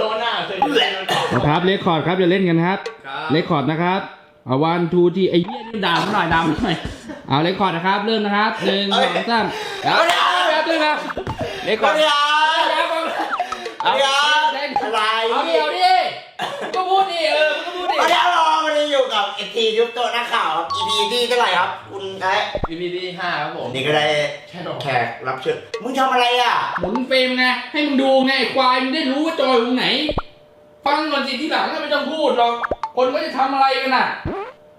โดนหน้าเคยโดนหน้านะครับเลคคอร์ดครับอย่าเล่นกันครับครับเลคคอร์ดนะครับเอาวันทูที่ไอ้เหี้ยนี่ด่าผมหน่อยด่าผมหน่อยเอาเลคคอร์ดนะครับเริ่มนะครับหนึ่งสองสามแล้วแล้วด้วยนะเลคคอร์ดไม่ได้เอาไม่ได้เล่นอะไรเอาเดียวดิก็พูดดิเออก็พูดดิไม่ได้ร อมันยังอยู่กับเอทียุบโตะนักข่าวครับ EP ที่เท่าไหร่ครับ คุณไอ้พีพีที่ห้าครับผมนี่ก็ได้ใช่หรอ แขกรับเชิญมึงทำอะไรอะ หมุนเฟรมไงให้มึงดูไงไอ้ควายมึงได้รู้ว่าจอยอยู่ตรงไหน ฟังก่อนสิที่หลังก็ไม่ต้องพูดหรอก คนก็จะทำอะไรกันน่ะ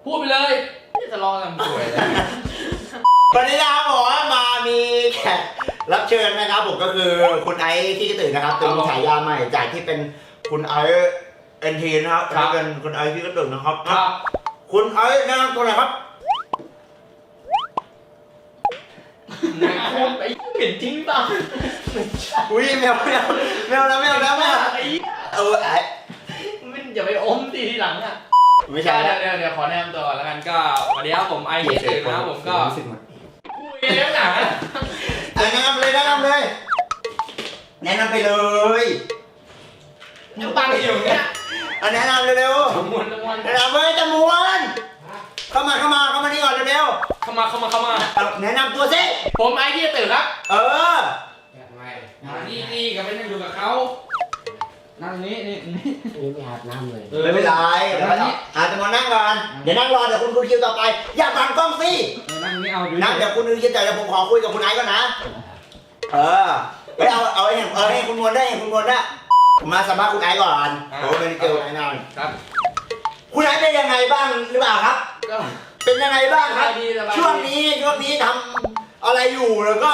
พูดไปเลยจะรอทำสวยเลยวันนี้นะครับผมว่ามามีแขกรับเชิญนะครับผมก็คือคุณไอซ์ที่จะตื่นนะครับเป็นฉายาใหม่จากที่เป็นคุณไอซ์ เอ็นทีนะครับตอนนี้เป็นคุณไอซ์ที่จะตื่นนะครับ ครับ คุณไอซ์แนะนำตัวหน่อยครับ นายคนไอ้เห็นจริงป่ะอุ้ยแมวแมวแมวนะแมวนะแมวไอ้เออไอ้มันอย่าไปอมตีทีหลังอะไม่ใช่เดี๋แล้ยววเดี๋ยวเดี๋ยวขอแนะนำตัวก่อนแล้วกันก็สวัสดีครับผมไอเฮียตื่นนะครับผมก็คุยเรื่องหนังแนะนำเลยแนะนำเลย แนะนำไปเลยยังปังอยู่เนี่ยเอาแนะนำเร็วขมวนขมวนๆแนะนำเลยจมวนเข้ามาเข้ามาเข้ามานี่ก่อนเร็วเข้ามาเข้ามาเข้ามา ๆเอาแนะนำตัวสิผมไอเฮียตื่นครับเออนี่นี่ก็ไม่ต้องอยู่กับเขานั่งนี้นี่นี่นี่ไม่อาบน้ำเลยออไม่เป็นไรเดี๋ยวเราอาจจะมานั่งก่อนเดี๋ยวนั่งรอเดี๋ยวคุณคุณคิวต่อไป อย่าบังกล้องสิ เออนั่งนี่เอาดูนะเดี๋ยวคุณคิวแต่เดี๋ยวผมขอคุยกับคุณไอซ์ก่อนนะ เออไปเอาเอาให้เออให้คุณมวลได้ให้คุณมวลได้ ผมมาสัมภาษณ์คุณไอซ์ก่อนผมเป็นเกลไอซ์นอนครับ คุณไอซ์เป็นยังไงบ้างหรือเปล่าครับ ก็ เป็นยังไงบ้างครับ สบายดีสบายดี ช่วงนี้ช่วงนี้ทำอะไรอยู่แล้วก็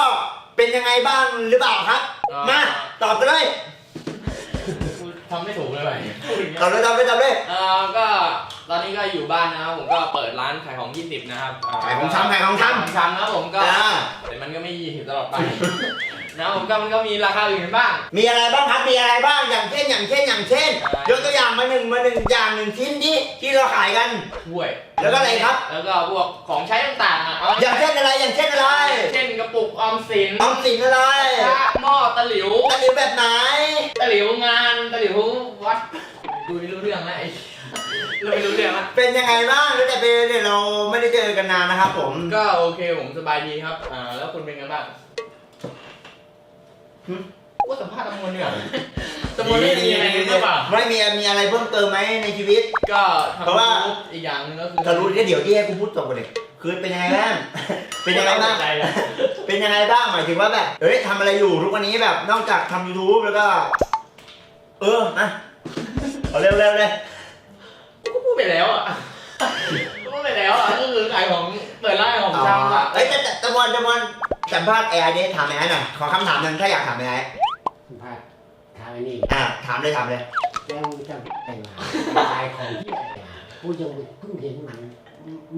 เป็นยังไงบ้างหรือเปล่าครับ มาตอบกันเลยทำไม่ถูกเลยว่ะพูดอย่างเงี้ยตอบเลยตอบเลยตอบเลยเอ่อก็ตอนนี้ก็อยู่บ้านนะครับผมก็เปิดร้านขายของ20นะครับเขายของชำขายของชำขายของชำนะครับผมก็อ่า แต่มันก็ไม่20ตลอดไป นะครับผมก็มันก็มีราคาอื่นบ้าง มีอะไรบ้างครับ มีอะไรบ้าง อย่างเช่น อย่างเช่น อย่างเช่นอะไรยกตัวอย่างมาหนึ่งมาหนึ่งอย่างหนึ่งชิ้นที่ที่เราขายกัน ถ้วย แล้วก็อะไรครับ แล้วก็พวกของใช้ต่างๆอะเอาอย่างเช่นอะไร อย่างเช่นอะไรเช่นกระปุกออมสินออมสินอะไรกระทะหม้อตะหลิวตะหลิวแบบไหน ตะหลิวงานตะหลิววัดดูไม่รู้เรื่องแล้วไอ้เราไม่รู้เรื่องละเป็นยังไงบ้างแล้วแต่เป็นเนี่ยเราไม่ได้เจอกันนานนะครับผม ก็โอเคผมสบายดีครับ อ่า แล้วคุณเป็นไงบ้างหึ ว่าสัมภาษณ์ตะมวลเนี่ยตะมวลไม่มีอะไรหรือเปล่าไม่มีมีอะไรเพิ่มเติมไหมในชีวิต ก็ทำเพราะว่ายูทูบอีกอย่างหนึงก็คือทะลุแค่เดี๋ยวที่ให้กูพูดจบกันเลยคือเป็นยังไงบ้าง เป็นยังไงบ้างใจอะเป็นยังไงบ้างหมายถึงว่าแบบ เอ้ยทำอะไรอยู่ทุกวันนี้แบบ นอกจากทำ YouTube แล้วก็ เออนะเอาเร็วเร็วเลยก็พูดไปแล้วอะก็พูดไปแล้วอะก็คือขายของเปิดร้านขายของชำอะเอ้ยแต่แต่ตะวันตะวัน สัมภาษณ์แอร์เนี่ยถามแอร์หน่อยขอคำถามหนึ่งถ้าอยากถามแอร์สัมภาษณ์ถามไอ้นี่อ่าถามเลยถามเลยแล้วมึงจะแต่งงานตายของที่อะไรอะกูยังเพิ่งเห็นมัน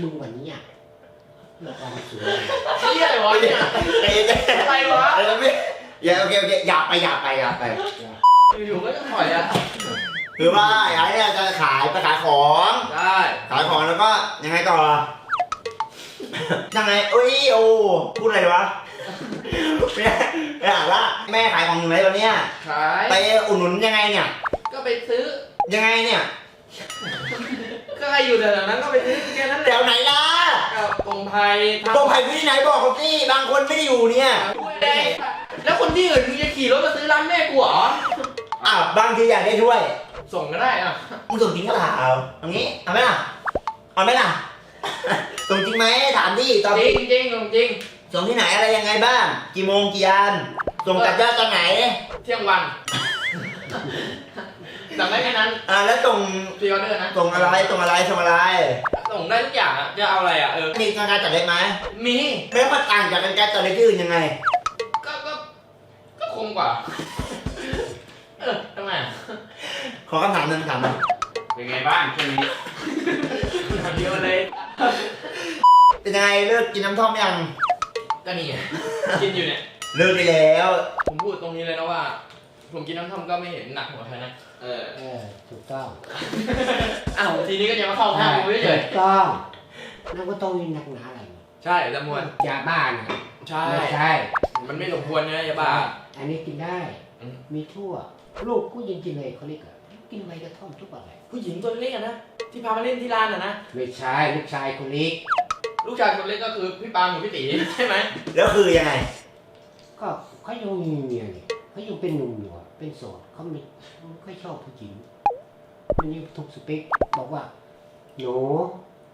มึงวันนี้อะเรื่องความสวยเที่ยอะไรวะเนี่ยเอ้ยอะไรวะเออไม่อย่าโอเคโอเคอย่าไปอย่าไปอย่าไปอยู่ๆก็จะถอยอะคือว่าไอ้เนี่ยจะขายไปขายของ ได้ ขายของแล้วก็ยังไงต่อ ยังไงเอ้ยโอ้พูดอะไรวะแม่แม่อ่านว่าแม่ขายของอยู่ไหนตอนเนี้ยขายไปอุดหนุนยังไงเนี่ย ก็ไปซื้อ ยังไงเนี่ยก็ใครอยู่แถวๆนั้นก็ไปซื้อแค่นั้นแหแถละวไหนล่ะก็ตรงไทยทำตรงไผ่ที่ไหนบอกเขาสิบางคนไม่ได้อยู่เนี่ยแล้วคนที่อื่นมึงจะขี่รถมาซื้อร้านแม่กูเหรออ้าวบางทีอยากได้ถ้วยส่งก็ได้อะ มึงส่งจริงก็ถามเอาเอางี้เอาไหมล่ะเอาไหมล่ะ ส่งจริงไหมถามดิตอบจดิริงจริงจริงส่งที่ไหนอะไรยังไงบ้าง กี่โมงกี่ยานส่งกลับยอดตอนไหนเที่ยงวันสั่งได้แค่นั้นอ่าแล้วส่งพรีออเดอร์นะส่งอะไรส่งอะไรส่งอะไรส่งได้ทุกอย่างอะจะเอาอะไรอะเออมีการจัดเล็กไหมมีแล้วมันต่างจากการจัดเล็กที่อื่นยังไง ก็ก็ก็คงกว่าเออทำไมอะขอคำถามหนึ่งถามหนึ่งเป็นไงบ้างช่วงนี้ถามเดียวเลย เป็นยังไงเลิกกินน้ำท่อมยัง ก็นี่ไงกินอยู่เนี่ย เลิกไปแล้ว ผมพูดตรงนี้เลยนะว่า ผมกินน้ำท่อมก็ไม่เห็นหนักหัวใครนะ เออ เออถูกต้องอ้าวทีนี้ก็จะมาเข้าข้างกูเฉยถูกต้องนั่นก็ต้องมีหนักหนาอะไรๆใช่จำนวนยาบ้านะใช่ ไม่ใช่ มันไม่สมควรนะยาบ้า อันนี้กินได้ อืม มีทั่ว ลูกกูยังกินเลยเขาเรียกอะกินใบกระท่อมทุกวันเลยผู้หญิงตัวเล็กอะนะ ที่พามาเล่นที่ร้านอะนะ ไม่ใช่ลูกชายคนเล็ก ลูกชายคนเล็กก็คือพี่ปาล์มกับพี่ตีใช่ไหมแล้วคือยังไง ก็เขายังมีเมียนี่เขายังเป็นหนุ่มอยู่อะเป็นโสดเขาไม่ไม่ค่อยชอบผู้หญิงมันยังถูกสเปคบอกว่าหนู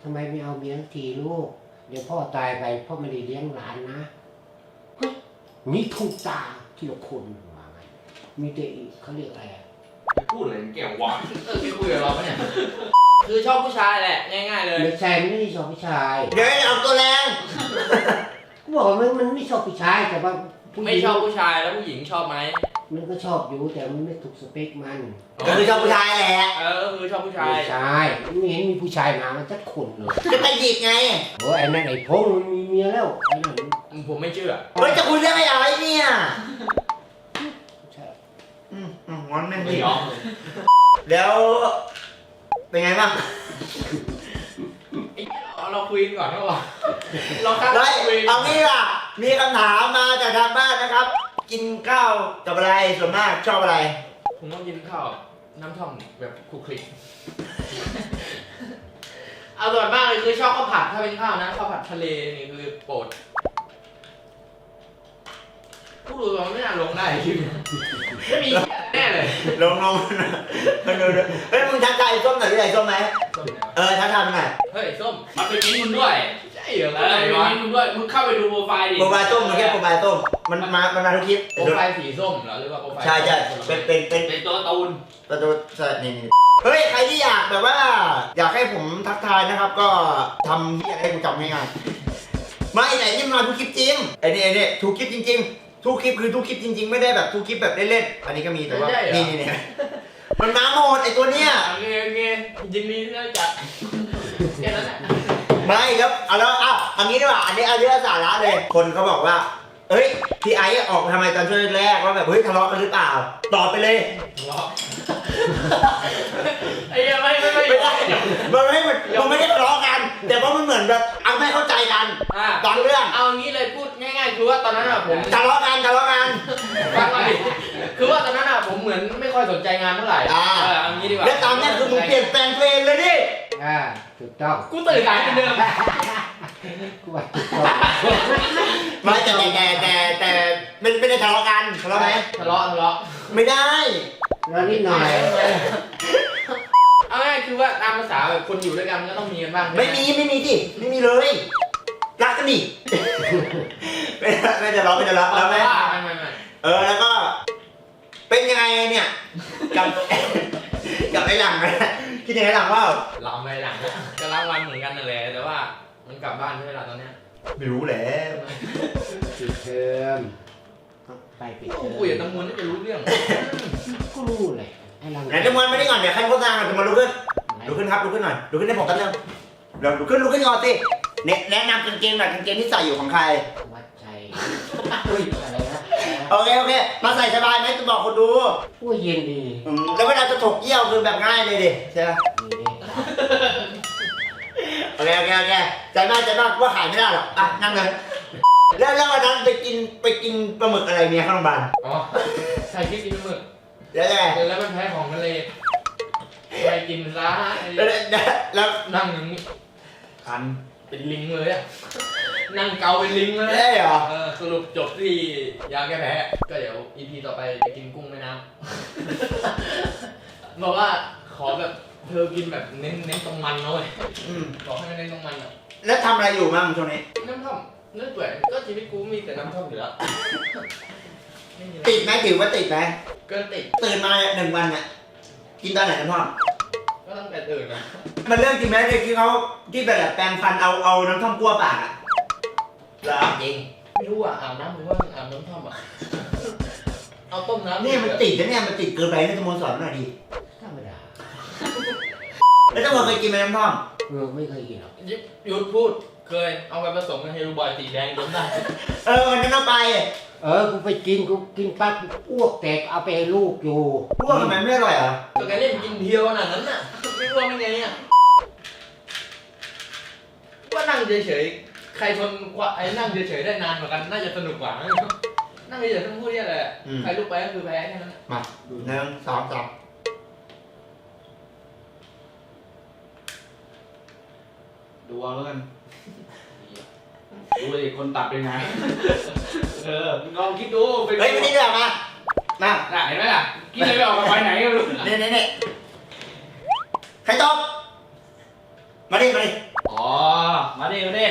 ทำไมไม่เอาเมียสักทีลูก เดี๋ยวพ่อตายไปพ่อไม่ได้เลี้ยงหลานนะเฮ้ยนี่ถูกตาที่ละคนว่าไงมีแต่อีกเขาเรียกอะไรอะ พูดเลยแก้ววะเออพี่คุยกับเราปะเนี่ย คือชอบผู้ชายแหละ ง่าย ๆ เลย ไม่ใช่มันไม่ได้ชอบผู้ชายเดี๋ยวเอาตัวแรงกูบอกว่ามันมันไม่ชอบผู้ชายแต่ว่าผู้หไม่ญิงชอบผู้ชายแล้วผู้หญิงชอบไหมมันก็ชอบอยู่แต่มันไม่ถูกสเปคมันก็คือชอบผู้ชายแหละ เออก็คือชอบผู้ชายไม่ใช่ไม่เห็นมีผู้ชายมามันจะคนเลยจะไปหยิกไงโอ้ยไอ้นั่นไอ้พงษ์มันมีเมียแล้วไอ้นั่นผมไม่เชื่อ เฮ้ยจะคุยเรื่องอะไรเนี่ยใช่อืมอืมงอนแม่งไม่ดิยอม แล้ว เป็นไงบ้าง ไอ้เราเราคุยกันก่อนดีกว่าเราตั้งเฮ้ยคุยเอางี้ล่ะ มีคำถามมาจากทางบ้านนะครับ กินข้าวกับอะไรส่วนมากชอบอะไร ผมต้องกินข้าวน้ำท่อมแบบคลุกคลิกเอาส่วนมากเลยคือชอบข้าวผัดถ้าเป็นข้าวนะข้าวผัดทะเลนี่คือโปรดผู้รู้ว่าไม่น่าลงได้คลิปนี้ไม่มีแน่ เลยลงลงลงดูดูเฮ้ยมึงทักทายไอ้ส้มหน่อยดิไอ้ส้มไหมส้มไหนวะเออทักทายมันหน่อยเฮ้ยส้มมาเป็นมิ้นท์มึงด้วยใช่เหรอเออเป็นมิ้นท์มึงด้วยมึงเข้าไปดูโปรไฟล์ดิโปรไฟล์ส้มมึงแค่โปรไฟล์ส้มมันมามันมาทุกคลิปโปรไฟล์สีส้มเหรอหรือว่าโปรไฟล์ใช่ใช่เป็นเป็นเป็นเป็นตัวตูนประตูใช่นี่นี่เฮ้ยใครที่อยากแบบว่า อยากให้ผมทักทายนะครับ ก็ทำที่ให้กูจำง่ายๆไม่ไหนนี่มาทุกคลิปจริงไอ้นี่ไอ้นี่ทุกคลิปจริง ๆ ทุกคลิปคือทุกคลิปจริง ๆ ไม่ได้แบบทุกคลิปแบบเล่นๆอันนี้ก็มีแต่ว่านี่นี่นี่มันมาหมดไอ้ตัวเนี้ยโอเคโอเคยินดีที่ได้รู้จักแค่นั้นแหละไม่แล้วเอาแล้วอ้าวเอันนี้ดีกว่าอันนี้อันนี้สาระเลย คนเขาบอกว่า เอ้ยพี่ไอ้ออกมาทำไมตอนช่วงแรกว่าแบบเฮ้ยทะเลาะกันหรือเปล่าตอบไปเลย ทะเลาะไอ้เหี้ยังไม่ไม่ไม่ไม่ได้มันไม่มันมันไม่ได้ทะเลาะกัน แต่ว่ามันเหมือนแบบเอาไม่เข้าใจกันอะบางเรื่องเอางี้เลยพูดง่ายๆ คือว่าตอนนั้นอะผมทะเลาะกันทะเลาะกัน ฟังมาดิคือว่าตอนนั้นอะผมเหมือนไม่ค่อยสนใจงานเท่าไหร่อ่า เออเอางี้ดีกว่าแล้วตอนเนี้ยคือมึงเปลี่ยนแปลงตัวเองเลยดิอ่าถูกต้องกูตื่นสายเหมือนเดิมกูว่าถูกต้องไม่แต่แต่แต่แต่แต่ไม่ไม่ได้ทะเลาะกันทะเลาะไหมทะเลาะทะเลาะ ไม่ได้ แล้วนิดหน่อย เอาง่ายๆคือว่าตามภาษาแบบคนอยู่ด้วยกันมันก็ต้องมีกันบ้างใช่หไม่มีไม่มีดิไม่มีเลยรักกันดิ ไม่ไม่ทะเลาะไม่ทะเลาะแล้วไหมไม่ไม่ไม่เออแล้วก็เป็นยังไงเนี่ยกับ กับไอ้หลังนะคิดยังไงหลังว่าลำไปหลังก็รับวันเหมือนกันนั่นแหละแต่ว่ามันกลับบ้านใช่ไหมล่ะตอนเนี้ยไม่รู้แหละปิดเทอมไปปิดเทอมคุยกับตำมวนน่าจะรู้เรื่องกูรู้เลย ไอ้ลังไหนจำนวนไม่ได้ก่อนเดี๋ยวใครโฆษณาก่อนจะมาลุกขึ้นลุกขึ้นครับลุกขึ้นหน่อยลุกขึ้นให้ผมกันเร็วเดี๋ยวลุกขึ้นลุกขึ้นก่อนสิเนี่ยแนะนำกางเกงหน่อยกางเกงที่ใส่อยู่ของใครวัดใจอุ้ยอะไรนะโอเคโอเค มาใส่สบายไหมจะบอกคนดูอุ้ยเย็นดีอืมแล้วเวลาจะถกเยี่ยวคือแบบง่ายเลยดิใช่ไหมดีดีโอเคโอเคโอเคใจมากใจมากว่าขายไม่ได้หรอกอะนั่งเลยแล้วแล้ววันนั้นไปกินไปกินปลาหมึกอะไรเมียข้างโรงพยาบาลอ๋อใส่พริกกินหมึก แล้วยังไงแล้วมันแพ้ของทะเลไปกินซะไอ้แล้วแล้วแล้วนั่งอย่างนี้คันเป็นลิงเลยอะนั่งเกาเป็นลิงเลยได้เหรอเออสรุปจบที่ยาแก้แพ้ ก็เดี๋ยว EP ต่อไปจะกินกุ้งแม่น้ำบอกว่าขอแบบเธอกินแบบเน้นเน้นตรงมันนะเว้ยอืมบอกให้มันเน้นตรงมันอะแล้วทำอะไรอยู่บ้างช่วงนี้น้ำท่อมเนื้อเปื่อยก็ชีวิตกูมีแต่น้ำท่อมอยู่แล้ว ไม่มีอะไรติดไหมถือว่าติดไหมเกินติดตื่นมาเนี่ยหนึ่งวันเนี่ยกินตอนไหนน้ำท่อมก็ตั้งแต่ตื่นนะมันเรื่องจริงไหมที่เขาที่แบบแปรงฟันเอาเอาน้ำท่อมกลัวปากอะเหรอจริงไม่รู้อะอาบน้ำหรือว่าอาบน้ำท่อมอะเอาต้มน้ำเนี่ยมันติดนะเนี่ยมันติดเกินไปนะจมนสอนหน่อยดิธรรมดาแล้วจมนเคยกินไหมน้ำท่อมเออไม่เคยกินหรอกยุดหยุดพูดเคยเอาไปผสมกับเฮลูบอยสีแดงดมได้เออวันนั้นเอาไป เออ กูไปกิน กูกินปั๊บอ้วกแตกเอาไปให้ลูกอยู่ พวกทำไมไม่อร่อยเหรอก็แกเล่นกินเพียวขนาดนั้นน่ะไม่รู้ว่าเป็นไงอะว่านั่งเฉยๆ ใครทนกว่าไอ้นั่งเฉยๆได้นานกว่ากันน่าจะสนุกกว่านะนั่งเฉยๆต้องพูดเรียอะไรอะอืมใครลุกไปก็คือแพ้แค่นั้นอะมาหนึ่งสองสามดูเอาแล้วกัน ดูเลยคนตัดเป็นไง เออมึงลองคิดดูเป็นเฮ้ยมานี่ด้วยมามาน่ะเห็นไหมล่ะกินเลยไม่ออกมาไปไหนก็ไม่รู้เนี่ยเนี่ยเนี่ยใครตอบมาดิมาดิอ๋อ มาดิมาดิ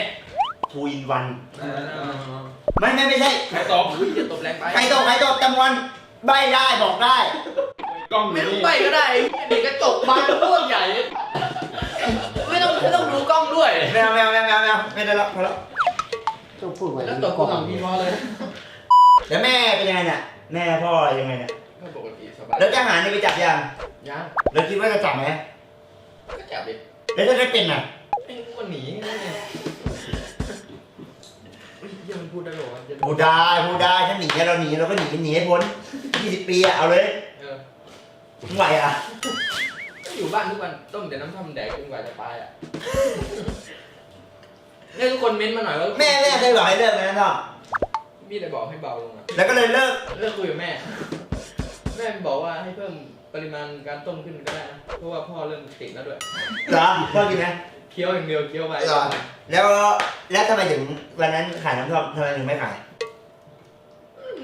ทูอินวันเออไม่ไม่ไม่ใช่ ใครตอบอุ้ยจะตบแรงไปใครตอบใครตอบจำนวนใบได้บอกได้ กล้องอไม่ยู่ต้องนี่ไปก็ได้เด็กกระจกบานพวกใหญ่ ไม่ต้องไม่ต้องดูกล้องด้วยไม่เอาไม่เอาไม่เอาไม่เอาไม่ได้แล้วพอแล้ว ต้องพูดว่าแล้วตบกูสองทีพอเลยแล้วแม่เป็นยังไงเนี่ยแม่พ่อยังไงเนี่ยก็ปกติสบายแล้วทหารนี่ไปจับยังยังแล้วคิดว่าจะจับไหมก็จับดิแล้วถ้าได้เป็นอะไอ้งูมันหนีนี่ไงอุ้ยเหี้ยังมันพูดได้หรอวะจะพูดได้พูดได้ถ้าหนีเราหนีเราก็หนีหนีให้พ้น20ปีอะเอาเลยเออมึงไหวอะก็อยู่บ้านทุกวันต้มแต่น้ำท่อมแดกจนกว่าจะตายอะ เนี่ยทุกคนเม้นต์มาหน่อยว่าแม่แม่เคยบอกให้เลิกไหมนะท่อพี่เลยบอกให้เบาลงอะแล้วก็เลยเลิก เลิกคุยกับแม่ แม่บอกว่าให้เพิ่มปริมาณการต้มขึ้นก็ได้นะเพราะว่าพ่อเริ่มติดแล้วด้วย เหรอพ่อกินไหมเคี้ยวอย่างเดียวเคี้ยวไปเหรอแล้วแล้วทำไมถึงวันนั้นขายน้ำท่อมทำไมถึงไม่ขาย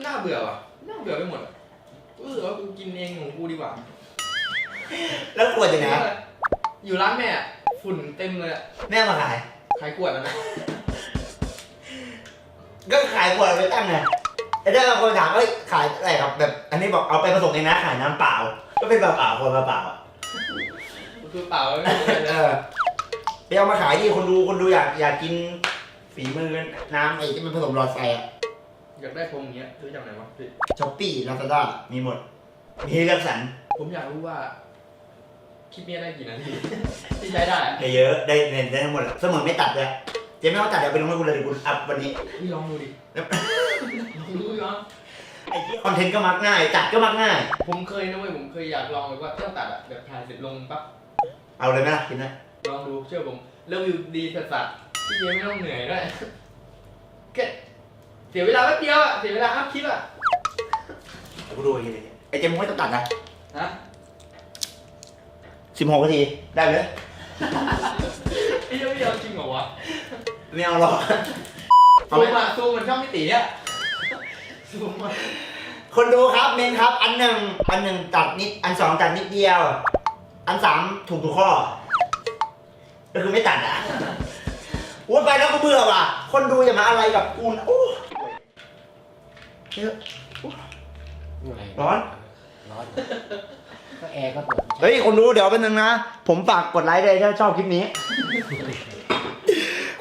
น่าเบื่อว่ะน่าเบื่อไปหมดอะเออเอากูกินเองของกูดีกว่า แล้วขวดอยู่ไหนอยู่ร้านแม่อะฝุ่นเต็มเลยอะแม่มาขาย ขายขวดแล้วนะ ก็ขายขวดเอาไปตั้งไงไอ้เจ้าบางคนถามว่าขายอะไรครับแบบ อันนี้บอกเอาไปผสมเองนะขายน้ำเปล่า ก็เป็นเปล่าๆคนเปล่าๆอะคือเปล่าไม่มีอะไรเลเอยอไปเอามาขายดิคนดูคนดูอยากอยากกินฝีมือน้ำไอ้ที่มันผสมหลอดไฟอะอยากได้พรมอย่างเงี้ยซื้อจากไหนวะพี่ช้อปปี้ลาซาด้ามีหมดมีให้เลือกสรรผมอยากรู้ว่า คลิปนี้ได้กี่นาที ที่ใช้ได้อะได้เยอะได้เน้นได้ทั้งหมดอะเสมอไม่ตัดเลยเจ๊ไม่ต้องตัดเดี๋ยวไปลงให้กูเลยเดี๋ยวกูอัพวันนี้ พี่ลองดูดิแล้วลองดูดิวะไอ้ที่คอนเทนต์ก็มักง่ายจัดก็มักง่าย ผมเคยนะเว้ยผมเคยอยากลองแบบว่าถ้าตัดอะแบบถ่ายเสร็จลงปั๊บเอาเลยไหมล่ะกินนะลองดูเชื่อผมเริ่มวิวดีสัสๆพี่เจไม่ต้องเหนื่อยด้วยแค่เสียเวลาแป๊บเดียวอะเสียเวลาอัพคลิปอะเดี๋ยวกูดูอีกทีไอ้เจ๊มึงไม่ต้องตัดนะฮะ สิบหกนาที ได้เลยพี่จะไม่เอาจริงเหรอวะไม่เอาหรอกเอาซูไหมมอะซูมมันช่องไม่ตีอะซูมอะคนดูครับเมนครับ อันหนึ่งอันหนึ่งตัดนิด อันสองตัดนิดเดียว อันสามถูกทุกข้อ ก็คือไม่ตัดอะอ้วนไปแล้วก็เบื่อว่ะ คนดูอย่ามาอะไรกับกูนะโอ้เยอะร้อน ร้อน ก็แอร์ก็เปิดเฮ้ยคนดูเดี๋ยวเป็นหนึ่งนะ ผมฝากกดไลค์ด้วยถ้าชอบคลิปนี้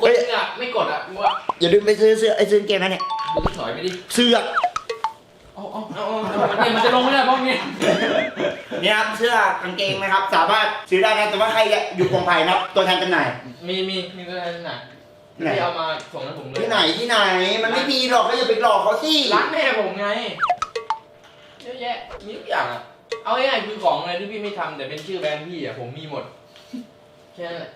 คนจริงอะไม่กดอะกูว่าอย่าลืมไปซื้อเสื้อไอ้ซื้อกางเกงนะเนี่ยมึงก็ถอยไปดิเสื้อเอาเอาเอาเอาเนี่ยมันจะลงไม่ได้เพราะนี้เนี่ยครับเสื้อกางเกงนะครับ สามารถซื้อได้นะแต่ว่าใครอยู่กองไผ่นะครับตัวแทนจำหน่ายมีมีมีอะไรที่ไหนไหนที่เอามาส่งให้ผมเลยที่ไหนที่ไหน มันไม่มีหรอกก็อย่าไปหลอกเขาสิร้านแม่ผมไงเยอะแยะมีทุกอย่างอะ เอาง่ายๆคือของอะไรที่พี่ไม่ทำแต่เป็นชื่อแบรนด์พี่อะผมมีหมดแค่นั้นแหละ